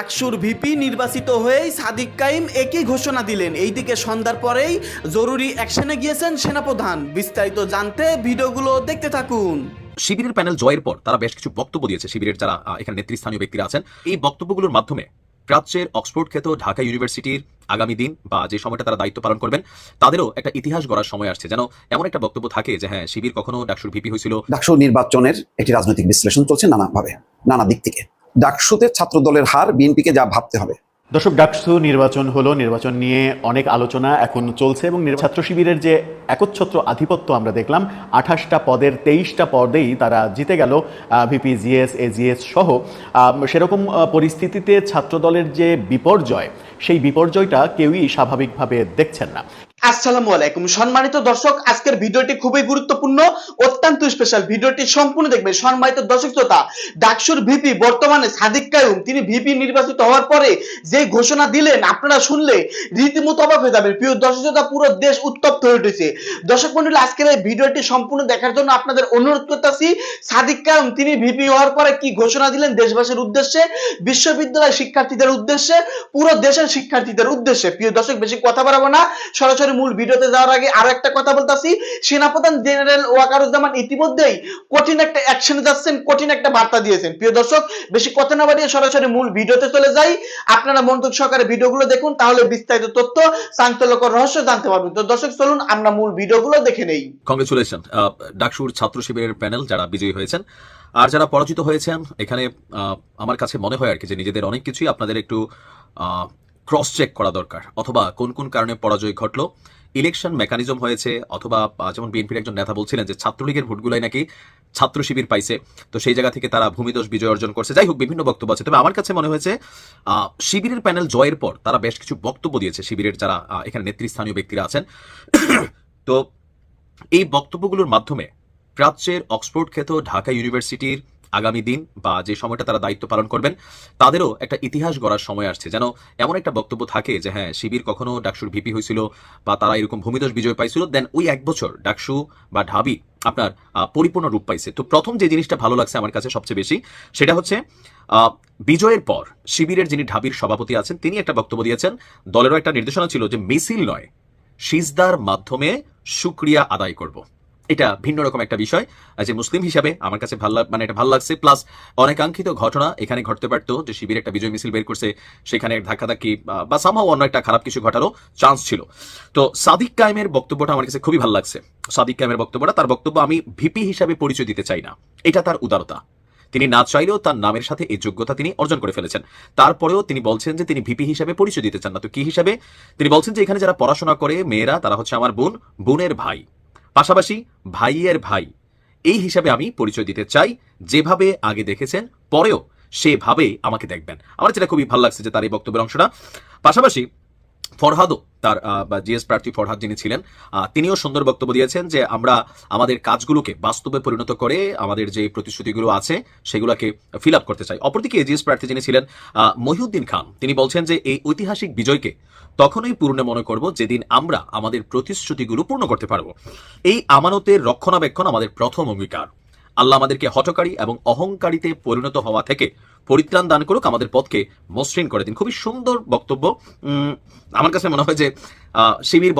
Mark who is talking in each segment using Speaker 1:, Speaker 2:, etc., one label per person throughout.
Speaker 1: ডাকসুর ভিপি নির্বাচিত হয়েই সাদিক কাইম একই ঘোষণা দিলেন। এইদিকে সন্ধ্যার পরেই জরুরি অ্যাকশনে গিয়েছেন সেনাপ্রধান। বিস্তারিত জানতে ভিডিওগুলো দেখতে থাকুন।
Speaker 2: শিবিরের প্যানেল জয়ের পর তারা বেশ কিছু বক্তব্য দিয়েছে। শিবিরের যারা এখানে নেতৃস্থানীয় ব্যক্তিরা আছেন এই বক্তব্যগুলোর মাধ্যমে প্রাচ্যের অক্সফোর্ড খ্যাত ঢাকা ইউনিভার্সিটির আগামী দিন বা যে সময়টা তারা দায়িত্ব পালন করবেন তাদেরও একটা ইতিহাস গড়ার সময় আসছে। যেন এমন একটা বক্তব্য থাকে যে হ্যাঁ শিবির কখনো ডাকসুর ভিপি হয়েছিল।
Speaker 3: ডাকসুর নির্বাচনের একটি রাজনৈতিক বিশ্লেষণ চলছে নানাভাবে নানা দিক থেকে। ডাকসুতে ছাত্র দলের হার বিএনপিকে যা ভাবতে হবে।
Speaker 4: দর্শক, ডাকসু নির্বাচন হলো, নির্বাচন নিয়ে অনেক আলোচনা এখন চলছে এবং ছাত্র শিবিরের যে একচ্ছত্র আধিপত্য আমরা দেখলাম, আঠাশটা পদের তেইশটা পদেই তারা জিতে গেল ভিপি, জিএস, এজিএস সহ। সেরকম পরিস্থিতিতে ছাত্র দলের যে বিপর্যয়, সেই বিপর্যয়টা কেউই স্বাভাবিকভাবে দেখছেন না।
Speaker 1: আসসালামু আলাইকুম। সম্মানিত দর্শক, আজকের ভিডিওটি খুবই গুরুত্বপূর্ণ, অত্যন্ত স্পেশাল ভিডিওটি সম্পূর্ণ দেখবেন। সম্মানিত দর্শক শ্রোতা, ডাকসুর ভিপি বর্তমানে সাদিক কায়ুম, তিনি ভিপি নির্বাচিত হওয়ার পরে যে ঘোষণা দিলেন, আপনারা শুনলে রীতিমতো অবাক হয়ে যাবেন। প্রিয় দর্শক শ্রোতা, পুরো দেশ উত্তপ্ত হয়ে উঠেছে। দর্শক মন্ডলী আজকের এই ভিডিওটি সম্পূর্ণ দেখার জন্য আপনাদের অনুরোধ করতেছি, সাদিক কায়ুম, তিনি ভিপি হওয়ার পরে কি ঘোষণা দিলেন দেশবাসীর উদ্দেশ্যে বিশ্ববিদ্যালয় শিক্ষার্থীদের উদ্দেশ্যে, পুরো দেশের শিক্ষার্থীদের উদ্দেশ্যে? প্রিয় দর্শক, বেশি কথা বাড়াবো না। সরাসরি মূল ভিডিওতে যাওয়ার আগে আরও একটা কথা বলতাছি। সেনাপ্রধান জেনারেল ওয়াকারুজ্জামান ইতিমধ্যেই কঠিন একটা অ্যাকশনে যাচ্ছেন, কঠিন একটা বার্তা দিয়েছেন। প্রিয় দর্শক, বেশি কথা না বাড়িয়ে সরাসরি মূল ভিডিওতে চলে যাই। আপনারা মনোযোগ সহকারে ভিডিওগুলো দেখুন, তাহলে বিস্তারিত তথ্য, চাঞ্চল্যকর রহস্য জানতে পারবেন। তো দর্শক, চলুন আমরা মূল ভিডিওগুলো দেখে নেই।
Speaker 2: কংগ্রেচুলেশন ডাকসুর ছাত্র শিবিরের প্যানেল যারা বিজয়ী হয়েছেন আর যারা পরাজিত হয়েছেন, এখানে আমার কাছে মনে হয় আর কি যে নিজেদের অনেক কিছুই আপনাদের একটু ক্রস চেক করা দরকার, অথবা কোন কোন কারণে পরাজয় ঘটলো ইলেকশন মেকানিজম হয়েছে, অথবা যেমন বিএনপির একজন নেতা বলছিলেন যে ছাত্রলীগের ভোটগুলাই নাকি ছাত্র শিবির পাইছে, তো সেই জায়গা থেকে তারা ভূমিদোষ বিজয় অর্জন করছে। যাই হোক, বিভিন্ন বক্তব্য আছে। তবে আমার কাছে মনে হয়েছে শিবিরের প্যানেল জয়ের পর তারা বেশ কিছু বক্তব্য দিয়েছে, শিবিরের যারা এখানে নেতৃস্থানীয় ব্যক্তিরা আছেন। তো এই বক্তব্যগুলোর মাধ্যমে প্রাচ্যের অক্সফোর্ড খ্যাত ঢাকা ইউনিভার্সিটির আগামী দিন বা যে সময়টা তারা দায়িত্ব পালন করবেন, তাদেরও একটা ইতিহাস গড়ার সময় আসছে। যেন এমন একটা বক্তব্য থাকে যে হ্যাঁ শিবির কখনো ডাকসুর ভিপি হয়েছিল বা তারা এরকম ভূমিদোষ বিজয় পাইছিল, দেন ওই এক বছর ডাকসু বা ঢাবি আপনার পরিপূর্ণ রূপ পাইছে। তো প্রথম যে জিনিসটা ভালো লাগছে আমার কাছে সবচেয়ে বেশি, সেটা হচ্ছে বিজয়ের পর শিবিরের যিনি ঢাবির সভাপতি আছেন, তিনি একটা বক্তব্য দিয়েছেন। দলেরও একটা নির্দেশনা ছিল যে মিছিল নয়, সিজদার মাধ্যমে সুক্রিয়া আদায় করব। এটা ভিন্ন রকম একটা বিষয়। যে মুসলিম হিসাবে আমার কাছে ভালো মানে এটা ভালো লাগছে। প্লাস অনেকাঙ্ক্ষিত ঘটনা এখানে ঘটতে পারতো যে শিবির একটা বিজয় মিছিল বের করছে, সেখানে ধাক্কাধাক্কি, বা- সামহাও অন্য একটা খারাপ কিছু ঘটারও চান্স ছিল। তো সাদিক কায়েমের বক্তব্যটা আমার কাছে খুবই ভালো লাগছে। সাদিক কায়েমের বক্তব্যটা, তার বক্তব্য আমি ভিপি হিসাবে পরিচয় দিতে চাই না। এটা তার উদারতা। তিনি না চাইলেও তার নামের সাথে এই যোগ্যতা তিনি অর্জন করে ফেলেছেন। তারপরেও তিনি বলছেন যে তিনি ভিপি হিসাবে পরিচয় দিতে চান না। তো কি হিসাবে? তিনি বলছেন যে এখানে যারা পড়াশোনা করে, মেয়েরা, তারা হচ্ছে আমার বোন, বোনের ভাই। পাশাপাশি ভাইয়ের ভাই। এই হিসাবে আমি পরিচয় দিতে চাই। যেভাবে আগে দেখেছেন, পরেও সেভাবে আমাকে দেখবেন। আমার যেটা খুবই ভালো লাগছে যে তার এই বক্তব্যের অংশটা। পাশাপাশি ফরহাদও তার জিএস প্রার্থী ফরহাদ যিনি ছিলেন তিনিও সুন্দর বক্তব্য দিয়েছেন যে আমরা আমাদের কাজগুলোকে বাস্তবে পরিণত করে আমাদের যে প্রতিশ্রুতিগুলো আছে সেগুলোকে ফিল আপ করতে চাই। অপরদিকে জিএস প্রার্থী যিনি ছিলেন মহিউদ্দিন খান, তিনি বলছেন যে এই ঐতিহাসিক বিজয়কে তখনই পূর্ণ মনে করব যেদিন আমরা আমাদের প্রতিশ্রুতিগুলো পূর্ণ করতে পারব। এই আমানতের রক্ষণাবেক্ষণ আমাদের প্রথম অঙ্গীকার। আল্লাহ আমাদেরকে হটকারী এবং অহংকারীতে পরিণত হওয়া থেকে পরিত্রাণ দান করুক, আমাদের পথকে মসৃণ করে দিন। খুবই সুন্দর বক্তব্য। আমার কাছে মনে হয় যে শিবির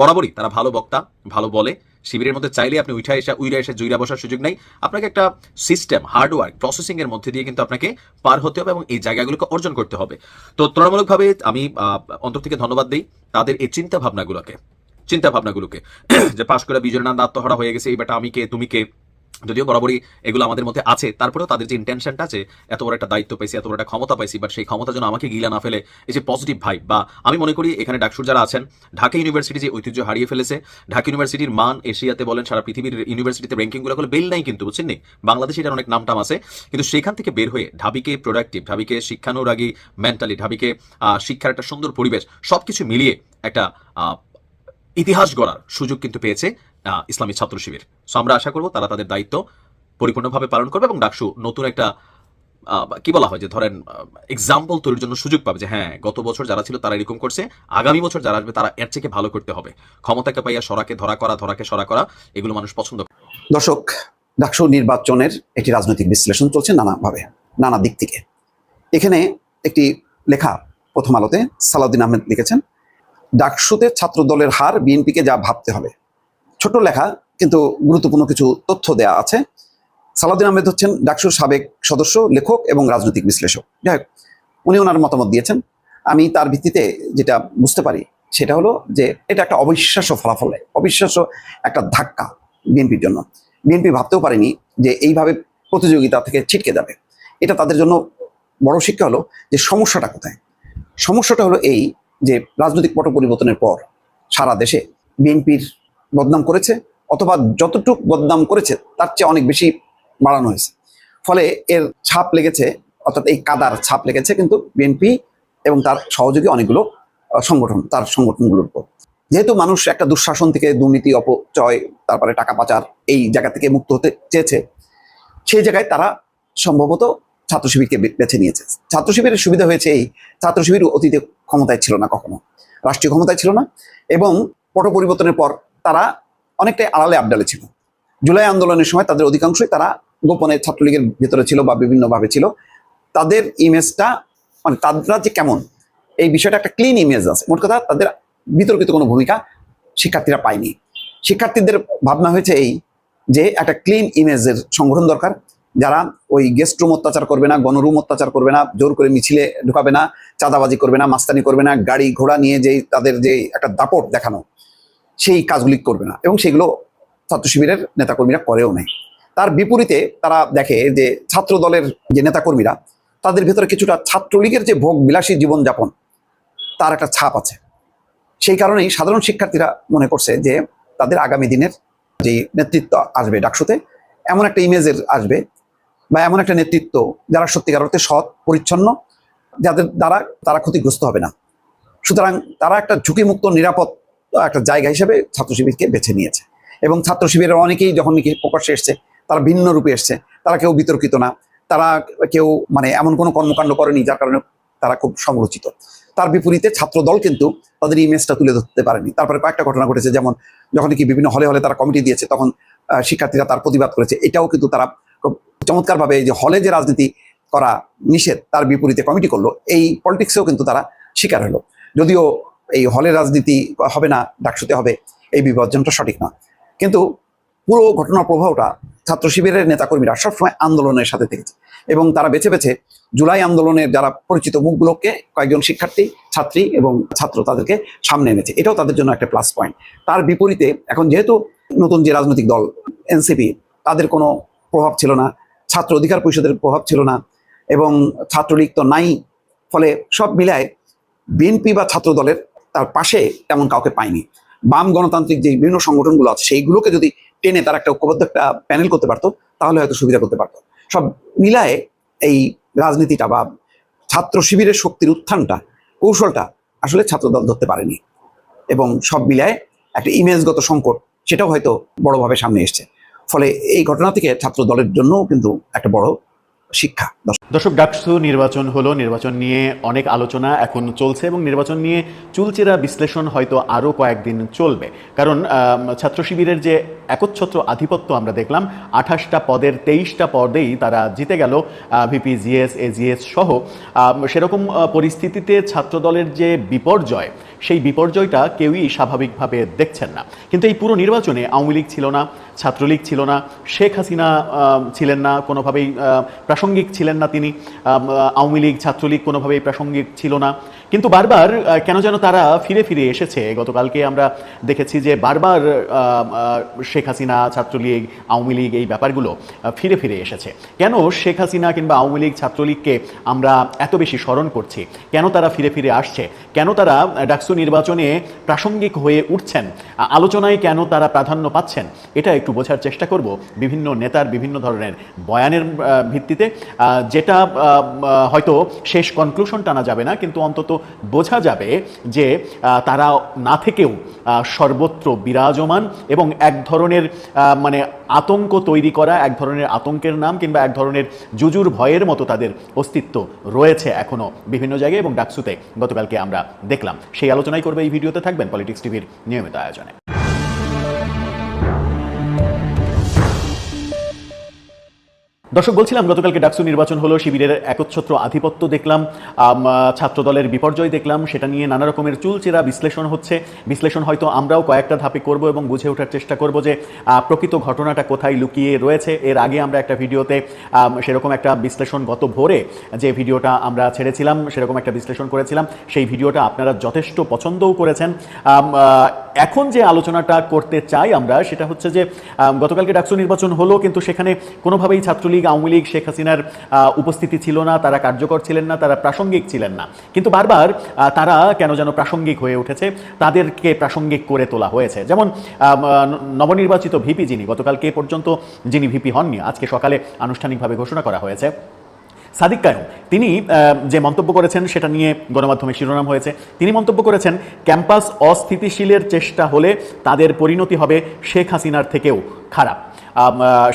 Speaker 2: বরাবরই তারা ভালো বক্তা, ভালো বলে। শিবিরের মধ্যে চাইলে আপনি উঠা এসে উইরা এসে জুইরা বসার সুযোগ নেই। আপনাকে একটা সিস্টেম হার্ডওয়ার্ক প্রসেসিং এর মধ্যে দিয়ে কিন্তু আপনাকে পার হতে হবে এবং এই জায়গাগুলোকে অর্জন করতে হবে। তো তুলনামূলকভাবে আমি অন্তর থেকে ধন্যবাদ দিই তাদের এই চিন্তা ভাবনাগুলোকে চিন্তা ভাবনাগুলোকে যে পাশ করে বিজয় নান্দ আত্মহারা হয়ে গেছে, এই বেটা আমি কে, তুমি কে? যদিও বরাবরই এগুলো আমাদের মধ্যে আছে, তারপরেও তাদের যে ইন্টেনশনটা আছে এত বড় একটা দায়িত্ব পাইছি, এত বড় একটা ক্ষমতা পাইছি বাট সেই ক্ষমতা যেন আমাকে গিলা না ফেলে, এই যে পজিটিভ ভাই বা আমি মনে করি এখানে ডাকসুর যারা আছেন, ঢাকা ইউনিভার্সিটি যে ঐতিহ্য হারিয়ে ফেলেছে, ঢাকা ইউনিভার্সিটির মান এশিয়াতে বলেন, সারা পৃথিবীর ইউনিভার্সিটিতে র্যাঙ্কিংগুলো করে বেল নাই কিন্তু, বুঝছেন নি? বাংলাদেশে এটার অনেক নামটাম আছে, কিন্তু সেখান থেকে বের হয়ে ঢাবিকে প্রোডাক্টিভ ঢাবিকে শিক্ষানুরাগী মেন্টালি ঢাবিকে শিক্ষার একটা সুন্দর পরিবেশ, সবকিছু মিলিয়ে একটা ইতিহাস গড়ার সুযোগ কিন্তু পেয়েছে ইসলামী ছাত্র শিবির। সো আমরা আশা করব তারা তাদের দায়িত্ব পরিপূর্ণভাবে পালন করবে এবং ডাকসু নতুন একটা কি বলা হয় যে ধরেন এক্সাম্পল তৈরির জন্য সুযোগ পাবে যে হ্যাঁ গত বছর যারা ছিল তারা এরকম করছে, আগামী বছর যারা আসবে তারা এর থেকে ভালো করতে হবে। ক্ষমতাকে পাইয়া সরাকে ধরা করা, ধরাকে সরা করা, এগুলো মানুষ পছন্দ করে।
Speaker 3: দর্শক, ডাকসু নির্বাচনের একটি রাজনৈতিক বিশ্লেষণ চলছে নানাভাবে, নানা দিক থেকে। এখানে একটি লেখা প্রথম আলোতে সালাউদ্দিন আহমেদ লিখেছেন ডাকসুতে ছাত্র দলের হার বিএনপিকে যা ভাবতে হবে। ছোট লেখা, কিন্তু গুরুত্বপূর্ণ কিছু তথ্য দেয়া আছে। সালাউদ্দিন আহমেদ হচ্ছেন ডাকসুর সাবেক সদস্য, লেখক এবং রাজনৈতিক বিশ্লেষক। যাই হোক, উনি ওনার মতামত দিয়েছেন। আমি তার ভিত্তিতে যেটা বুঝতে পারি, সেটা হলো যে এটা একটা অবিশ্বাস্য ফলাফল অবিশ্বাস্য একটা ধাক্কা বিএনপির জন্য। বিএনপি ভাবতেও পারেনি যে এইভাবে প্রতিযোগিতা থেকে ছিটকে যাবে। এটা তাদের জন্য বড় শিক্ষা হলো যে সমস্যাটা কোথায়? সমস্যাটা হলো এই যে রাজনৈতিক পট পরিবর্তনের পর সারা দেশে বিএনপির বদনাম করেছে, অথবা যতটুক বদনাম করেছে, তার চেয়ে অনেক বেশি বাড়ানো হয়েছে। ফলে এর ছাপ লেগেছে, অর্থাৎ এই কাদার ছাপ লেগেছে কিন্তু বিএনপি এবং তার সহযোগী অনেকগুলো সংগঠন, তার সংগঠনগুলোর উপর। যেহেতু মানুষ একটা দুঃশাসন থেকে দুর্নীতি, অপচয়, তারপরে টাকা পাচার এই জায়গা থেকে মুক্ত হতে চেয়েছে, সেই জায়গায় তারা সম্ভবত ছাত্র শিবিরকে বেছে নিয়েছে। ছাত্র শিবিরের সুবিধা হয়েছে এই ছাত্র শিবির অতীতে ক্ষমতায় ছিল না কখনো। রাষ্ট্রীয় ক্ষমতায় ছিল না এবং পট পরিবর্তনের পর তারা অনেকটাই আড়ালে আবডালে ছিল। জুলাই আন্দোলনের সময় তাদের অধিকাংশই তারা গোপনে ছাত্রলীগের ভেতরে ছিল বা বিভিন্নভাবে ছিল। তাদের ইমেজটা মানে তারা যে কেমন, এই বিষয়টা একটা ক্লিন ইমেজ আছে। মোট কথা তাদের বিতর্কিত কোনো ভূমিকা শিক্ষার্থীরা পায়নি। শিক্ষার্থীদের ভাবনা হয়েছে এই যে একটা ক্লিন ইমেজের সংগঠন দরকার। যারা ওই গেস্ট রুম অত্যাচার করবে না গণরুম অত্যাচার করবে না, জোর করে মিছিলে ঢুকাবে না, চাঁদাবাজি করবে না, মাস্তানি করবে না, গাড়ি ঘোড়া নিয়ে যে তাদের যে একটা দাপট দেখানো, সেই কাজগুলি করবে না এবং সেগুলো ছাত্র শিবিরের নেতাকর্মীরা করেও নেয় তার বিপরীতে তারা দেখে যে ছাত্র দলের যে নেতাকর্মীরা, তাদের ভেতরে কিছুটা ছাত্রলীগের যে ভোগ বিলাসী জীবনযাপন, তার একটা ছাপ আছে। সেই কারণেই সাধারণ শিক্ষার্থীরা মনে করছে যে তাদের আগামী দিনের যে নেতৃত্ব আসবে ডাকসুতে, এমন একটা ইমেজের আসবে বা এমন একটা নেতৃত্ব যারা সত্যিকার অর্থে সৎ, পরিচ্ছন্ন, যাদের দ্বারা তারা ক্ষতিগ্রস্ত হবে না। সুতরাং তারা একটা ঝুঁকিমুক্ত, নিরাপদ, একটা জায়গা হিসেবে ছাত্র শিবিরকে বেছে নিয়েছে। এবং ছাত্র শিবিরের অনেকেই যখন নাকি প্রকাশ্যে এসছে, তারা ভিন্ন রূপে এসছে, তারা কেউ বিতর্কিত না, তারা কেউ মানে এমন কোনো কর্মকাণ্ড করেনি যার কারণে তারা খুব সমালোচিত তার বিপরীতে ছাত্র দল কিন্তু তাদের ইমেজটা তুলে ধরতে পারেনি। তারপরে কয়েকটা ঘটনা ঘটেছে, যেমন যখন কি বিভিন্ন হলে হলে তারা কমিটি দিয়েছে, তখন শিক্ষার্থীরা তার প্রতিবাদ করেছে। এটাও কিন্তু তারা চমৎকারভাবে এই যে হলে যে রাজনীতি করা নিষেধ, তার বিপরীতে কমিটি করল, এই পলিটিক্সেও কিন্তু তারা শিকার হলো। যদিও এই হলে রাজনীতি হবে না, ডাকসুতে হবে, এই বিভাজনটা সঠিক না। কিন্তু পুরো ঘটনার প্রভাবটা ছাত্র শিবিরের নেতাকর্মীরা সবসময় আন্দোলনের সাথে থেকেছে এবং তারা বেছে বেছে জুলাই আন্দোলনের যারা পরিচিত মুখগুলোকে, কয়েকজন শিক্ষার্থী, ছাত্রী এবং ছাত্র তাদেরকে সামনে এনেছে। এটাও তাদের জন্য একটা প্লাস পয়েন্ট তার বিপরীতে এখন যেহেতু নতুন যে রাজনৈতিক দল এনসিপি তাদের কোনো প্রভাব ছিল না। ছাত্র অধিকার পরিষদের প্রভাব ছিল না এবং ছাত্রলীগ তো নাই। ফলে সব মিলায় বিএনপি বা ছাত্র দলের তার পাশে তেমন কাউকে পায়নি। বাম গণতান্ত্রিক যে বিভিন্ন সংগঠনগুলো আছে, সেইগুলোকে যদি টেনে তার একটা ঐক্যবদ্ধ একটা প্যানেল করতে পারতো, তাহলে হয়তো সুবিধা করতে পারতো। সব মিলায়ে এই রাজনীতিটা বা ছাত্র শিবিরের শক্তির উত্থানটা, কৌশলটা আসলে ছাত্র দল ধরতে পারেনি। এবং সব মিলায় একটা ইমেজগত সংকট, সেটাও হয়তো বড়ভাবে সামনে এসছে। ফলে এই ঘটনা থেকে ছাত্র দলের জন্যও কিন্তু একটা বড় শিক্ষা।
Speaker 4: দর্শক ডাকসু নির্বাচন হলো, নির্বাচন নিয়ে অনেক আলোচনা এখন চলছে এবং নির্বাচন নিয়ে চুলচেরা বিশ্লেষণ হয়তো আরও কয়েকদিন চলবে। কারণ ছাত্র শিবিরের যে একচ্ছত্র আধিপত্য আমরা দেখলাম, আঠাশটা পদের তেইশটা পদেই তারা জিতে গেল ভিপি, জিএস, এজিএস সহ। সেরকম পরিস্থিতিতে ছাত্রদলের যে বিপর্যয়, সেই বিপর্যয়টা কেউই স্বাভাবিকভাবে দেখছেন না। কিন্তু এই পুরো নির্বাচনে আওয়ামী লীগ ছিল না ছাত্রলীগ ছিল না, শেখ হাসিনা ছিলেন না, কোনোভাবেই প্রাসঙ্গিক ছিলেন না তিনি আওয়ামী লীগ, ছাত্রলীগ কোনোভাবেই প্রাসঙ্গিক ছিল না। কিন্তু বারবার কেন যেন তারা ফিরে ফিরে এসেছে। গতকালকে আমরা দেখেছি যে বারবার শেখ হাসিনা, ছাত্রলীগ, আওয়ামী লীগ এই ব্যাপারগুলো ফিরে ফিরে এসেছে। কেন শেখ হাসিনা কিংবা আওয়ামী লীগ, ছাত্রলীগকে আমরা এত বেশি স্মরণ করছি? কেন তারা ফিরে ফিরে আসছে? কেন তারা ডাকসু নির্বাচনে প্রাসঙ্গিক হয়ে উঠছেন? আলোচনায় কেন তারা প্রাধান্য পাচ্ছেন? এটা একটু বোঝার চেষ্টা করব বিভিন্ন নেতার বিভিন্ন ধরনের বয়ানের ভিত্তিতে যেটা হয়তো শেষ কনক্লুশন টানা যাবে না, কিন্তু অন্তত বোঝা যাবে যে তারা না থেকেও সর্বত্র বিরাজমান এবং এক ধরনের মানে আতঙ্ক তৈরি করা, এক ধরনের আতঙ্কের নাম কিংবা এক ধরনের জুজুর ভয়ের মতো তাদের অস্তিত্ব রয়েছে এখনও বিভিন্ন জায়গায় এবং ডাকসুতে গতকালকে আমরা দেখলাম। সেই আলোচনাই করবে এই ভিডিওতে থাকবেন পলিটিক্স টিভির নিয়মিত আয়োজনে। দর্শক, বলছিলাম গতকালকে ডাকসু নির্বাচন হলো, শিবিরের একচ্ছত্র আধিপত্য দেখলাম ছাত্রদলের বিপর্যয় দেখলাম, সেটা নিয়ে নানা রকমের চুলচেরা বিশ্লেষণ হচ্ছে। বিশ্লেষণ হয়তো আমরাও কয়েকটা ধাপে করব এবং বুঝে ওঠার চেষ্টা করব যে প্রকৃত ঘটনাটা কোথায় লুকিয়ে রয়েছে। এর আগে আমরা একটা ভিডিওতে সেরকম একটা বিশ্লেষণ গত ভোরে যে ভিডিওটা আমরা ছেড়েছিলাম, সেরকম একটা বিশ্লেষণ করেছিলাম। সেই ভিডিওটা আপনারা যথেষ্ট পছন্দও করেছেন। এখন যে আলোচনাটা করতে চাই আমরা, সেটা হচ্ছে যে গতকালকে ডাকসু নির্বাচন হলো, কিন্তু সেখানে কোনোভাবেই ছাত্রলীগ আওয়ামী লীগ শেখ হাসিনার উপস্থিতি ছিল না, তারা কার্যকর ছিলেন না, তারা প্রাসঙ্গিক ছিলেন না। কিন্তু বারবার তারা কেন যেন প্রাসঙ্গিক হয়ে উঠেছে, তাদেরকে প্রাসঙ্গিক করে তোলা হয়েছে। যেমন নবনির্বাচিত ভিপি যিনি, গতকালকে পর্যন্ত যিনি ভিপি হননি, আজকে সকালে আনুষ্ঠানিকভাবে ঘোষণা করা হয়েছে। সাদিক কায়ুম তিনি যে মন্তব্য করেছেন সেটা নিয়ে গণমাধ্যমে শিরোনাম হয়েছে। তিনি মন্তব্য করেছেন, ক্যাম্পাস অস্থিতিশীলের চেষ্টা হলে তাদের পরিণতি হবে শেখ হাসিনার থেকেও খারাপ।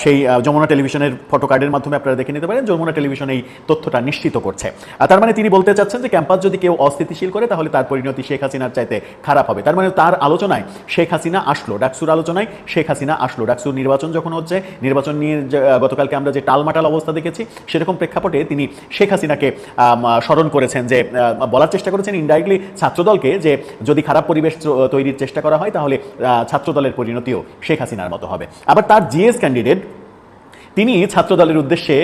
Speaker 4: সেই যমুনা টেলিভিশনের ফটো কার্ডের মাধ্যমে আপনারা দেখে নিতে পারেন। যমুনা টেলিভিশন এই তথ্যটা নিশ্চিত করছে। তার মানে তিনি বলতে চাচ্ছেন যে ক্যাম্পাস যদি কেউ অস্থিতিশীল করে, তাহলে তার পরিণতি শেখ হাসিনার চাইতে খারাপ হবে। তার মানে তার আলোচনায় শেখ হাসিনা আসলো। ডাকসুর আলোচনায় শেখ হাসিনা আসলো। ডাকসুর নির্বাচন যখন হচ্ছে, নির্বাচন নিয়ে গতকালকে আমরা যে টালমাটাল অবস্থা দেখেছি, সেরকম প্রেক্ষাপটে তিনি শেখ হাসিনাকে স্মরণ করেছেন যে বলার চেষ্টা করেছেন ইনডাইরেক্টলি ছাত্রদলকে যে, যদি খারাপ পরিবেশ তৈরির চেষ্টা করা হয়, তাহলে ছাত্রদলের পরিণতিও শেখ হাসিনার মতো হবে। আবার তার জিএস ক্যান্ডিডেট তিনি ছাত্রদলের উদ্দেশ্যে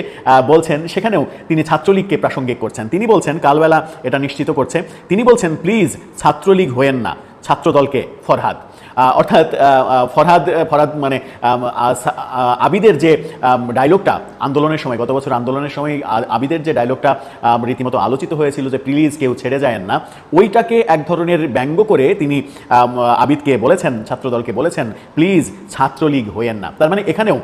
Speaker 4: বলছেন, সেখানেও তিনি ছাত্রলীগকে প্রাসঙ্গিক করছেন। তিনি বলছেন, কালবেলা এটা নিশ্চিত করছে। তিনি বলছেন, প্লিজ ছাত্রলীগ হয়েন না। ছাত্রদলকে ফরহাদ। অর্থাৎ ফরহাদ ফরহাদ মানে আবিদের যে ডায়লগটা আন্দোলনের সময়, গত বছর আন্দোলনের সময় আবিদের যে ডায়লগটা রীতিমতো আলোচিত হয়েছিল যে প্লিজ কেউ ছেড়ে যায় না, ওইটাকে এক ধরনের ব্যঙ্গ করে তিনি আবিদকে বলেছেন, ছাত্রদলকে বলেছেন প্লিজ ছাত্রলীগ হইয়েন না। তার মানে এখানেও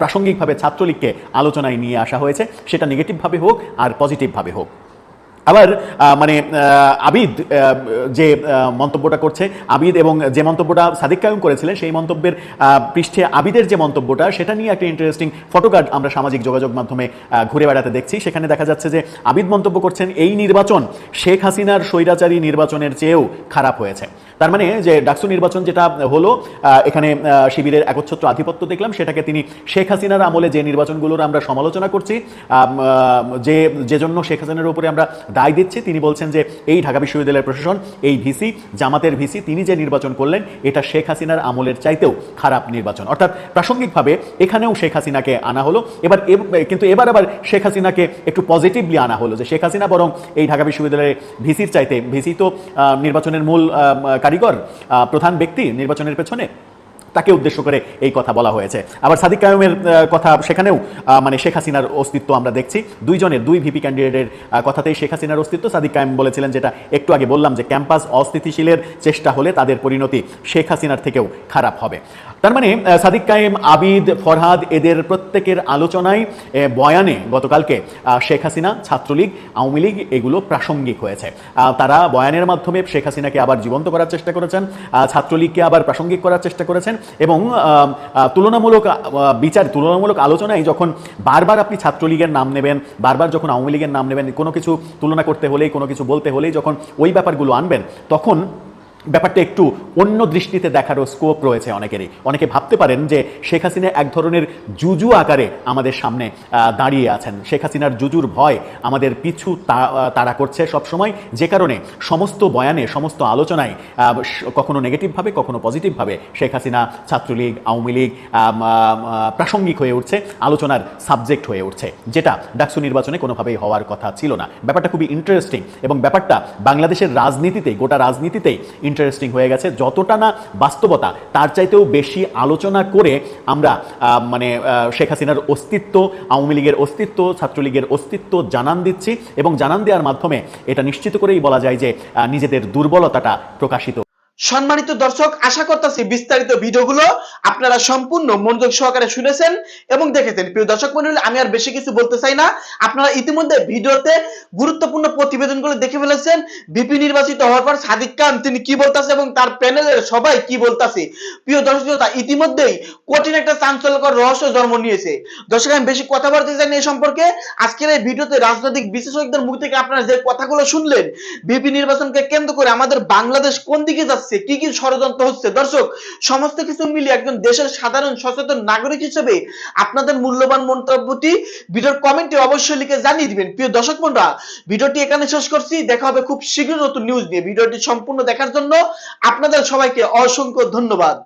Speaker 4: প্রাসঙ্গিকভাবে ছাত্রলীগকে আলোচনায় নিয়ে আসা হয়েছে, সেটা নেগেটিভভাবে হোক আর পজিটিভভাবে হোক। আবার মানে আবিদ যে মন্তব্যটা করছে, আবিদ এবং যে মন্তব্যটা সাদিক কায়ুম করেছিলেন, সেই মন্তব্যের পৃষ্ঠে আবিদের যে মন্তব্যটা, সেটা নিয়ে একটা ইন্টারেস্টিং ফটোকার্ড আমরা সামাজিক যোগাযোগ মাধ্যমে ঘুরে বেড়াতে দেখছি। সেখানে দেখা যাচ্ছে যে, আবিদ মন্তব্য করছেন, এই নির্বাচন শেখ হাসিনার স্বৈরাচারী নির্বাচনের চেয়েও খারাপ হয়েছে। তার মানে যে ডাকসু নির্বাচন যেটা হলো এখানে শিবিরের একচ্ছত্র আধিপত্য দেখলাম। সেটাকে তিনি শেখ হাসিনার আমলে যে নির্বাচনগুলোর আমরা সমালোচনা করছি যে যে জন্য শেখ হাসিনার উপরে আমরা দায় দিচ্ছে। তিনি বলছেন যে এই ঢাকা বিশ্ববিদ্যালয়ের প্রশাসন, এই ভিসি, জামাতের ভিসি, তিনি যে নির্বাচন করলেন, এটা শেখ হাসিনার আমলের চাইতেও খারাপ নির্বাচন। অর্থাৎ প্রাসঙ্গিকভাবে এখানেও শেখ হাসিনাকে আনা হলো। এবার কিন্তু এবার আবার শেখ হাসিনাকে একটু পজিটিভলি আনা হলো যে শেখ হাসিনা বরং এই ঢাকা বিশ্ববিদ্যালয়ের ভিসির চাইতে ভিসি তো নির্বাচনের মূল কারিগর প্রধান ব্যক্তি নির্বাচনের পেছনে তাকে উদ্দেশ্য করে এই কথা বলা হয়েছে। আবার সাদিক কায়ুমের কথা সেখানেও মানে শেখ হাসিনার অস্তিত্ব আমরা দেখছি। দুইজনের, দুই ভিপি ক্যান্ডিডেটের কথাতেই শেখ হাসিনার অস্তিত্ব। সাদিক কায়ুম বলেছিলেন যেটা একটু আগে বললাম যে ক্যাম্পাস অস্থিতিশীলের চেষ্টা হলে তাদের পরিণতি শেখ হাসিনার থেকেও খারাপ হবে। তার মানে সাদিক কায়েম, আবিদ, ফরহাদ এদের প্রত্যেকের আলোচনায় বয়ানে গতকালকে শেখ হাসিনা, ছাত্রলীগ, আওয়ামী লীগ এগুলো প্রাসঙ্গিক হয়েছে। তারা বয়ানের মাধ্যমে শেখ হাসিনাকে আবার জীবন্ত করার চেষ্টা করেছেন ছাত্রলীগকে আবার প্রাসঙ্গিক করার চেষ্টা করেছেন। এবং তুলনামূলক বিচার, তুলনামূলক আলোচনায় যখন বারবার আপনি ছাত্রলীগের নাম নেবেন, বারবার যখন আওয়ামী লীগের নাম নেবেন, কোনো কিছু তুলনা করতে হলেই, কোনো কিছু বলতে হলেই যখন ওই ব্যাপারগুলো আনবেন, তখন ব্যাপারটা একটু অন্য দৃষ্টিতে দেখারও স্কোপ রয়েছে অনেকেরই। অনেকে ভাবতে পারেন যে শেখ হাসিনা এক ধরনের জুজু আকারে আমাদের সামনে দাঁড়িয়ে আছেন। শেখ হাসিনার জুজুর ভয় আমাদের পিছু তা- আহ, তাড়া করছে সবসময়। যে কারণে সমস্ত বয়ানে সমস্ত আলোচনায় কখনো নেগেটিভভাবে কখনো পজিটিভভাবে শেখ হাসিনা ছাত্রলীগ আওয়ামী লীগ প্রাসঙ্গিক হয়ে উঠছে আলোচনার সাবজেক্ট হয়ে উঠছে। যেটা ডাকসু নির্বাচনে কোনোভাবেই হওয়ার কথা ছিল না। ব্যাপারটা খুবই ইন্টারেস্টিং এবং ব্যাপারটা বাংলাদেশের রাজনীতিতে গোটা রাজনীতিতেই ইন্টারেস্টিং হয়ে গেছে। যতটা না বাস্তবতা, তার চাইতেও বেশি আলোচনা করে আমরা মানে শেখ হাসিনার অস্তিত্ব, আওয়ামী লীগের অস্তিত্ব, ছাত্রলীগের অস্তিত্ব জানান দিচ্ছি এবং জানান দেওয়ার মাধ্যমে এটা নিশ্চিত করেই বলা যায় যে নিজেদের দুর্বলতাটা প্রকাশিত
Speaker 1: সম্মানিত দর্শক, আশা করতেছি বিস্তারিত ভিডিওগুলো আপনারা সম্পূর্ণ মনোযোগ সহকারে শুনেছেন এবং দেখেছেন। প্রিয় দর্শক মন্ডলী, আমি আর বেশি কিছু বলতে চাই না। আপনারা ইতিমধ্যে ভিডিওতে গুরুত্বপূর্ণ প্রতিবেদনগুলো দেখে ফেলেছেন। বিপি নির্বাচিত হওয়ার পর সাদিক খান, তিনি কি বলতাছে এবং তার প্যানেলের সবাই কি বলতাছে? প্রিয় দর্শক ইতিমধ্যেই কঠিন একটা চাঞ্চল্যকর রহস্য জন্ম নিয়েছে। দর্শক, আমি বেশি কথা বলতে চাই না এই সম্পর্কে। আজকের এই ভিডিওতে রাজনৈতিক বিশেষজ্ঞদের মুখ থেকে আপনারা যে কথাগুলো শুনলেন বিপি নির্বাচনকে কেন্দ্র করে আমাদের বাংলাদেশ কোন দিকে যাচ্ছে যাচ্ছে কি কি ষড়যন্ত্র হচ্ছে? দর্শক, সমস্ত কিছু মিলিয়ে একজন দেশের সাধারণ সচেতন নাগরিক হিসেবে আপনাদের মূল্যবান মন্তব্যটি ভিডিওর কমেন্টে অবশ্যই লিখে জানিয়ে দিবেন। প্রিয় দর্শক বন্ধুরা ভিডিওটি এখানে শেষ করছি। দেখা হবে খুব শীঘ্র নতুন নিউজ নিয়ে। ভিডিওটি সম্পূর্ণ দেখার জন্য আপনাদের সবাইকে অসংখ্য ধন্যবাদ।